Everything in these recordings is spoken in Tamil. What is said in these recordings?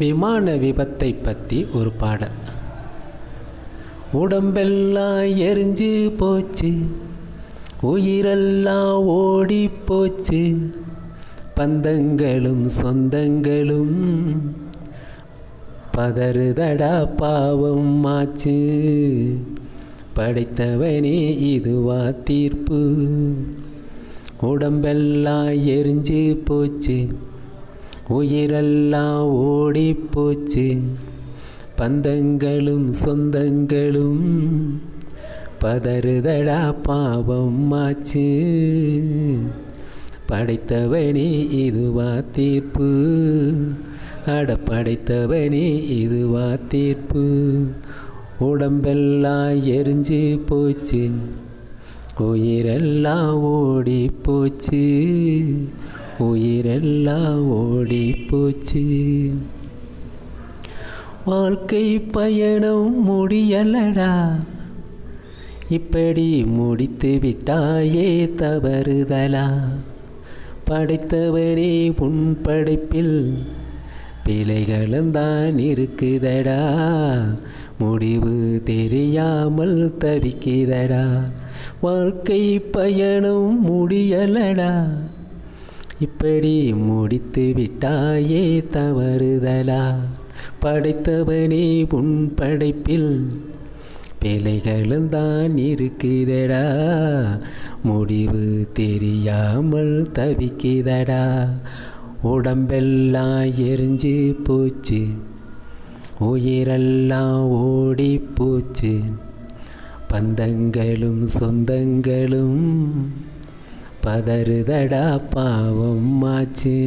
விமான விபத்தை பற்றி ஒரு பாடல். உடம்பெல்லாம் எரிஞ்சு போச்சு உயிரெல்லாம் ஓடி போச்சு பந்தங்களும் சொந்தங்களும் பதறுதடா பாவம் ஆச்சு. படைத்தவனே இதுவா தீர்ப்பு. உடம்பெல்லாம் எரிஞ்சு போச்சு உயிரெல்லாம் ஓடிப்போச்சு. பந்தங்களும் சொந்தங்களும் பதறுதடா பாவம் ஆச்சு. படைத்தவனே இதுவா தீர்ப்பு. அட படைத்தவனே இதுவா தீர்ப்பு. உடம்பெல்லாம் எரிஞ்சு போச்சு. உயிரெல்லாம் ஓடி போச்சு உயிரெல்லாம் ஓடி போச்சு வாழ்க்கை பயணம் முடியலடா. இப்படி முடித்து விட்டாயே தவறுதலா. படைத்தவனே உன் படைப்பில் பிழைகளும் தான் இருக்குதடா. முடிவு தெரியாமல் தவிக்குதடா வாழ்க்கை பயணம் முடியலடா. இப்படி முடித்து விட்டாயே தவறுதலா? படைத்தவனே உன் படைப்பில் பிழைகளும் தான் இருக்குதடா. முடிவு தெரியாமல் தவிக்குதடா. உடம்பெல்லாம் எரிஞ்சு போச்சு. உயிரெல்லாம் ஓடி போச்சு. பந்தங்களும் சொந்தங்களும் பதறுதடா பாவம் ஆச்சு.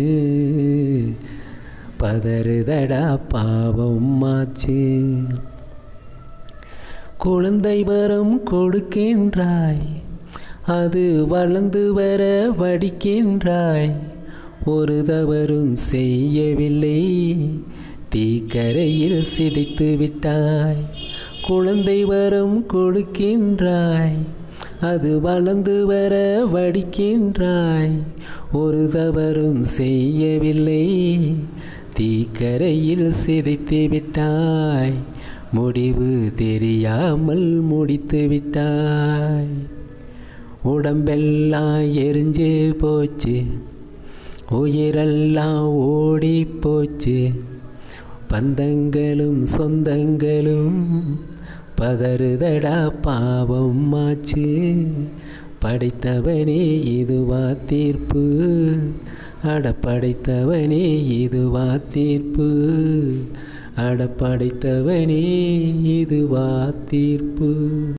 பதறுதடா பாவம் ஆச்சு. குழந்தை வரம் கொடுக்கின்றாய். அது வளர்ந்து வர வடிக்கின்றாய். ஒரு தவறும் செய்யவில்லை. தீக்கரையில் சிதைத்து விட்டாய். குழந்தை வரம் கொடுக்கின்றாய். அது வளர்ந்து வர வடிக்கின்றாய். ஒரு தவறும் செய்யவில்லை. தீக்கரையில் சிதைத்து விட்டாய். முடிவு தெரியாமல் முடித்து விட்டாய். உடம்பெல்லாம் எரிஞ்சு போச்சு. உயிரெல்லாம் ஓடி போச்சு. பந்தங்களும் சொந்தங்களும் பதறுதடா பாவம் ஆச்சு. படைத்தவனே இதுவா தீர்ப்பு. அட படைத்தவனே இதுவா தீர்ப்பு. அட படைத்தவனே இதுவா தீர்ப்பு.